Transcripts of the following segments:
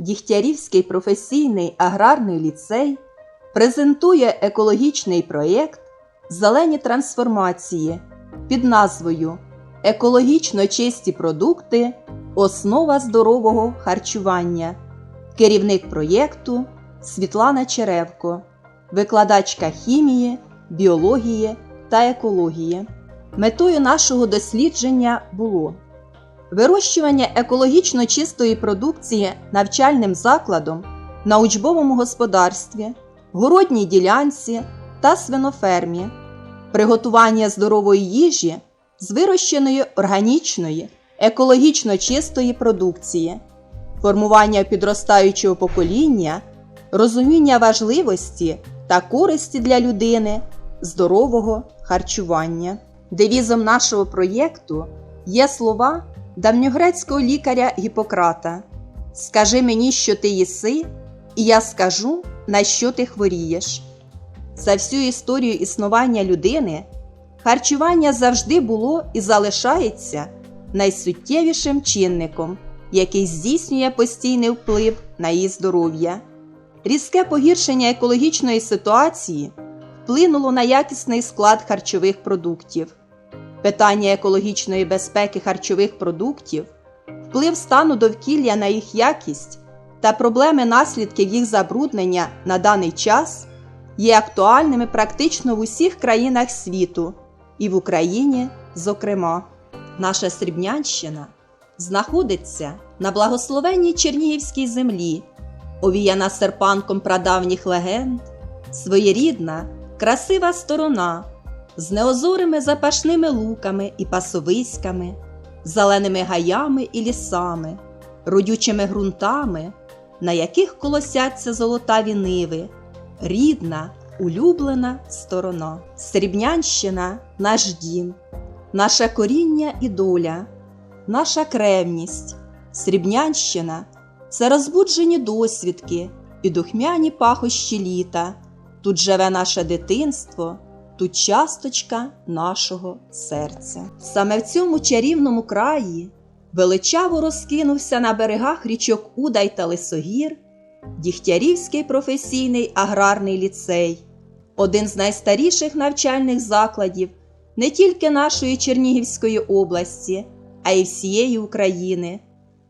Дігтярівський професійний аграрний ліцей презентує екологічний проєкт Зелені трансформації під назвою Екологічно чисті продукти Основа здорового харчування. Керівник проєкту Світлана Черевко, викладачка хімії, біології та екології. Метою нашого дослідження було вирощування екологічно чистої продукції навчальним закладом на учбовому господарстві, городній ділянці та свинофермі, приготування здорової їжі з вирощеної органічної, екологічно чистої продукції, формування підростаючого покоління, розуміння важливості та користі для людини здорового харчування. Девізом нашого проєкту є слова давньогрецького лікаря Гіппократа Скажи мені, що ти їси, і я скажу, на що ти хворієш. За всю історію існування людини харчування завжди було і залишається найсуттєвішим чинником, який здійснює постійний вплив на її здоров'я. Різке погіршення екологічної ситуації вплинуло на якісний склад харчових продуктів. Питання екологічної безпеки харчових продуктів, вплив стану довкілля на їх якість та проблеми наслідків їх забруднення на даний час є актуальними практично в усіх країнах світу і в Україні, зокрема. Наша Срібнянщина знаходиться на благословенній Чернігівській землі, овіяна серпанком прадавніх легенд, своєрідна, красива сторона з неозорими запашними луками і пасовиськами, зеленими гаями і лісами, родючими ґрунтами, на яких колосяться золотаві ниви, рідна, улюблена сторона. Срібнянщина наш дім, наше коріння і доля, наша кревність, Срібнянщина це розбуджені досвідки і духмяні пахощі літа. Тут живе наше дитинство, тут часточка нашого серця. Саме в цьому чарівному краї величаво розкинувся на берегах річок Удай та Лисогір Дігтярівський професійний аграрний ліцей, один з найстаріших навчальних закладів не тільки нашої Чернігівської області, а й всієї України.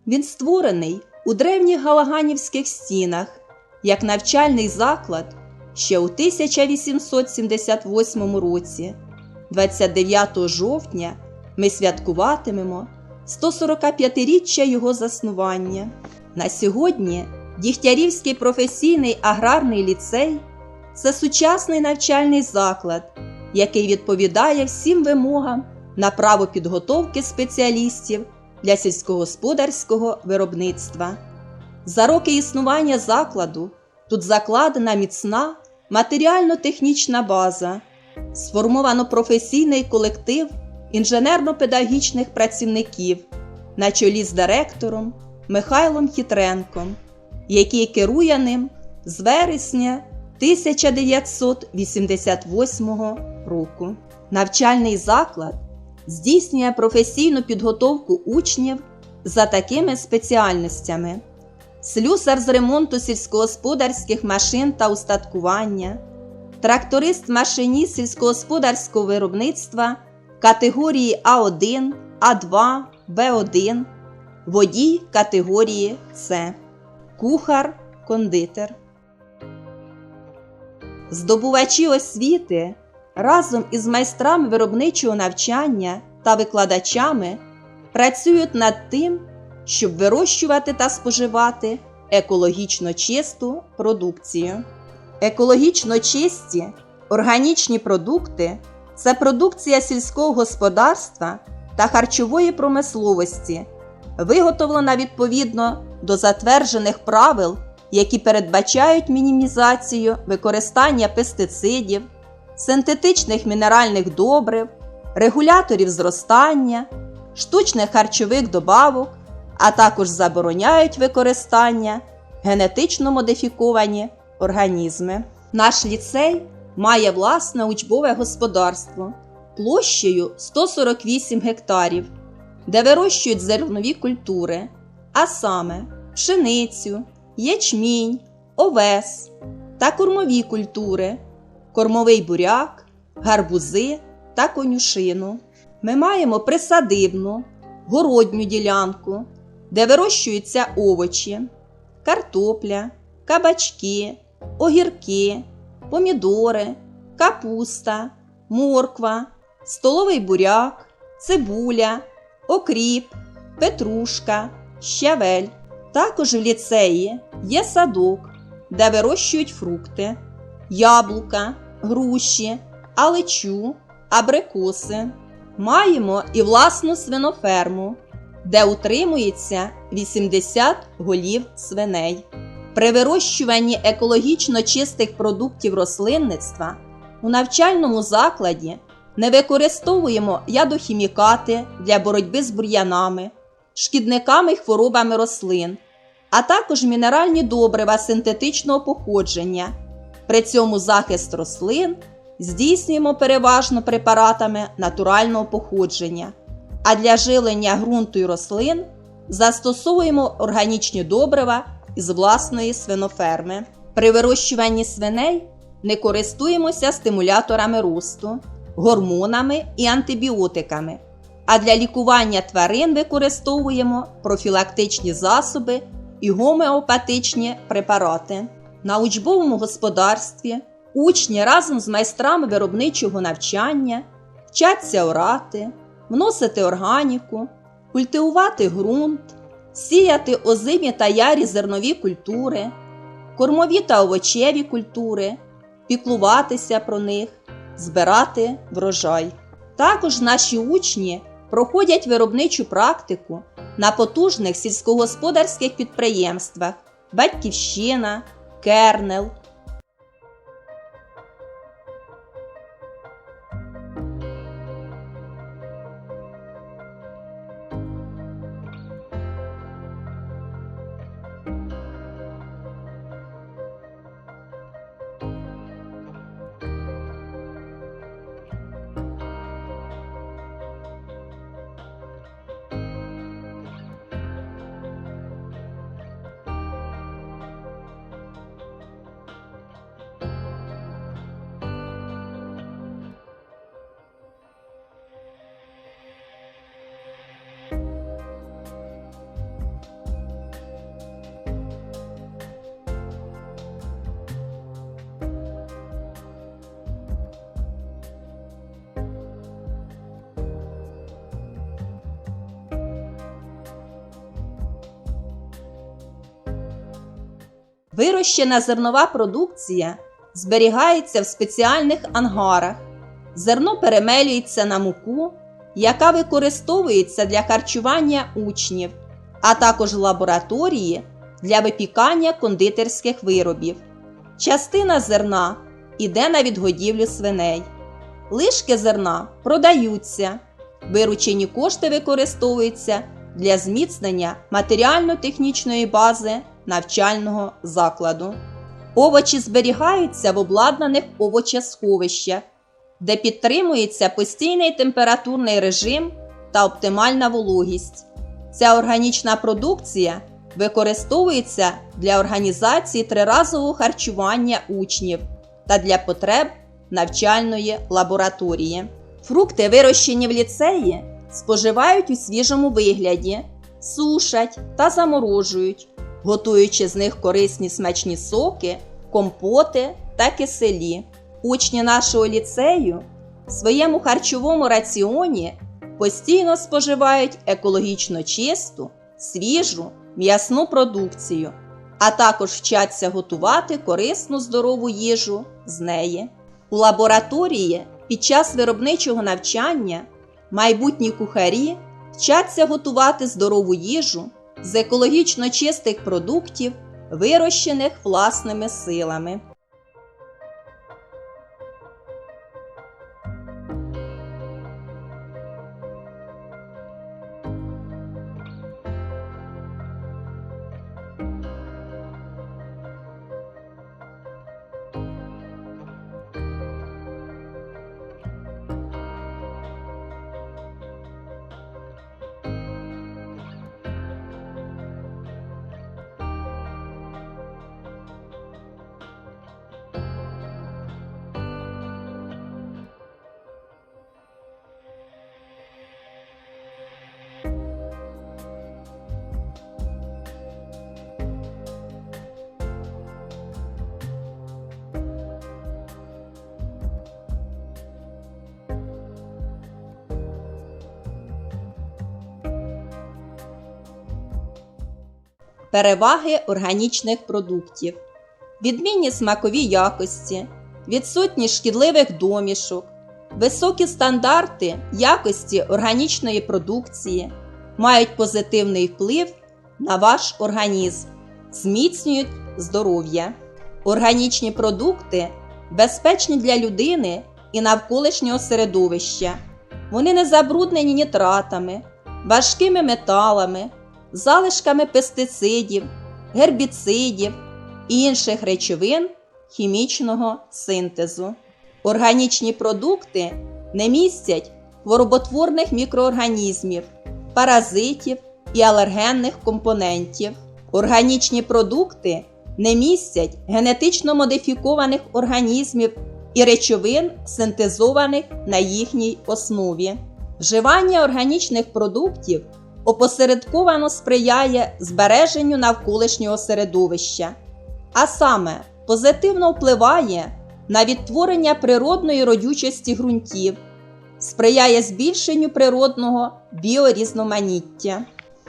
Він створений у древніх галаганівських стінах як навчальний заклад ще у 1878 році. 29 жовтня ми святкуватимемо 145-річчя його заснування. На сьогодні Дігтярівський професійний аграрний ліцей це сучасний навчальний заклад, який відповідає всім вимогам на право підготовки спеціалістів для сільськогосподарського виробництва. За роки існування закладу тут закладена міцна матеріально-технічна база, сформовано професійний колектив інженерно-педагогічних працівників на чолі з директором Михайлом Хітренком, який керує ним з вересня 1988 року. Навчальний заклад здійснює професійну підготовку учнів за такими спеціальностями: слюсар з ремонту сільськогосподарських машин та устаткування, тракторист машині сільськогосподарського виробництва категорії А1, А2, Б1, водій категорії С, кухар, кондитер. Здобувачі освіти разом із майстрами виробничого навчання та викладачами працюють над тим, щоб вирощувати та споживати екологічно чисту продукцію. Екологічно чисті органічні продукти це продукція сільського господарства та харчової промисловості, виготовлена відповідно до затверджених правил, які передбачають мінімізацію використання пестицидів синтетичних мінеральних добрив, регуляторів зростання, штучних харчових добавок, а також забороняють використання генетично модифіковані організми. Наш ліцей має власне учбове господарство площею 148 гектарів, де вирощують зернові культури, а саме пшеницю, ячмінь, овес та кормові культури, кормовий буряк, гарбузи та конюшину. Ми маємо присадибну, городню ділянку, де вирощуються овочі, картопля, кабачки, огірки, помідори, капуста, морква, столовий буряк, цибуля, окріп, петрушка, щавель. Також в ліцеї є садок, де вирощують фрукти, яблука, груші, алечу, абрикоси. Маємо і власну свиноферму, де утримується 80 голів свиней. При вирощуванні екологічно чистих продуктів рослинництва у навчальному закладі не використовуємо ядохімікати для боротьби з бур'янами, шкідниками й хворобами рослин, а також мінеральні добрива синтетичного походження. При цьому захист рослин здійснюємо переважно препаратами натурального походження, а для жилення ґрунту й рослин застосовуємо органічні добрива із власної свиноферми. При вирощуванні свиней не користуємося стимуляторами росту, гормонами і антибіотиками, а для лікування тварин використовуємо профілактичні засоби і гомеопатичні препарати. На учбовому господарстві учні разом з майстрами виробничого навчання вчаться орати, вносити органіку, культивувати ґрунт, сіяти озимі та ярі зернові культури, кормові та овочеві культури, піклуватися про них, збирати врожай. Також наші учні проходять виробничу практику на потужних сільськогосподарських підприємствах Батьківщина, Кернел. Вирощена зернова продукція зберігається в спеціальних ангарах. Зерно перемелюється на муку, яка використовується для харчування учнів, а також лабораторії для випікання кондитерських виробів. Частина зерна йде на відгодівлю свиней. Лишки зерна продаються. Виручені кошти використовуються для зміцнення матеріально-технічної бази навчального закладу. Овочі зберігаються в обладнаних овочесховищах, де підтримується постійний температурний режим та оптимальна вологість. Ця органічна продукція використовується для організації триразового харчування учнів та для потреб навчальної лабораторії. Фрукти, вирощені в ліцеї, споживають у свіжому вигляді, сушать та заморожують, готуючи з них корисні смачні соки, компоти та киселі. Учні нашого ліцею в своєму харчовому раціоні постійно споживають екологічно чисту, свіжу, м'ясну продукцію, а також вчаться готувати корисну здорову їжу з неї. У лабораторії під час виробничого навчання майбутні кухарі вчаться готувати здорову їжу з екологічно чистих продуктів, вирощених власними силами. Переваги органічних продуктів. Відмінні смакові якості, відсутність шкідливих домішок, високі стандарти якості органічної продукції мають позитивний вплив на ваш організм, зміцнюють здоров'я. Органічні продукти безпечні для людини і навколишнього середовища. Вони не забруднені нітратами, важкими металами, залишками пестицидів, гербіцидів і інших речовин хімічного синтезу. Органічні продукти не містять хвороботворних мікроорганізмів, паразитів і алергенних компонентів. Органічні продукти не містять генетично модифікованих організмів і речовин, синтезованих на їхній основі. Вживання органічних продуктів опосередковано сприяє збереженню навколишнього середовища, а саме позитивно впливає на відтворення природної родючості ґрунтів, сприяє збільшенню природного біорізноманіття.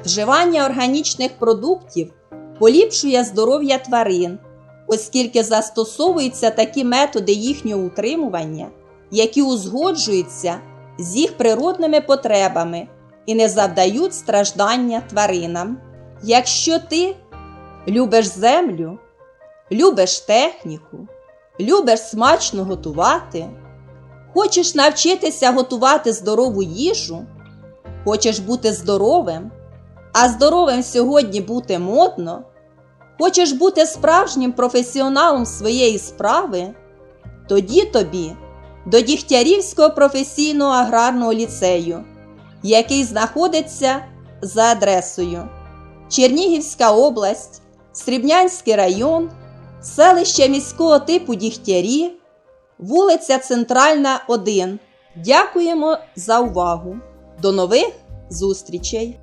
Вживання органічних продуктів поліпшує здоров'я тварин, оскільки застосовуються такі методи їхнього утримування, які узгоджуються з їх природними потребами і не завдають страждання тваринам. Якщо ти любиш землю, любиш техніку, любиш смачно готувати, хочеш навчитися готувати здорову їжу, хочеш бути здоровим, а здоровим сьогодні бути модно, хочеш бути справжнім професіоналом своєї справи, тоді тобі до Дігтярівського професійного аграрного ліцею, який знаходиться за адресою Чернігівська область, Срібнянський район, селище міського типу Дігтярі, вулиця Центральна, 1. Дякуємо за увагу. До нових зустрічей!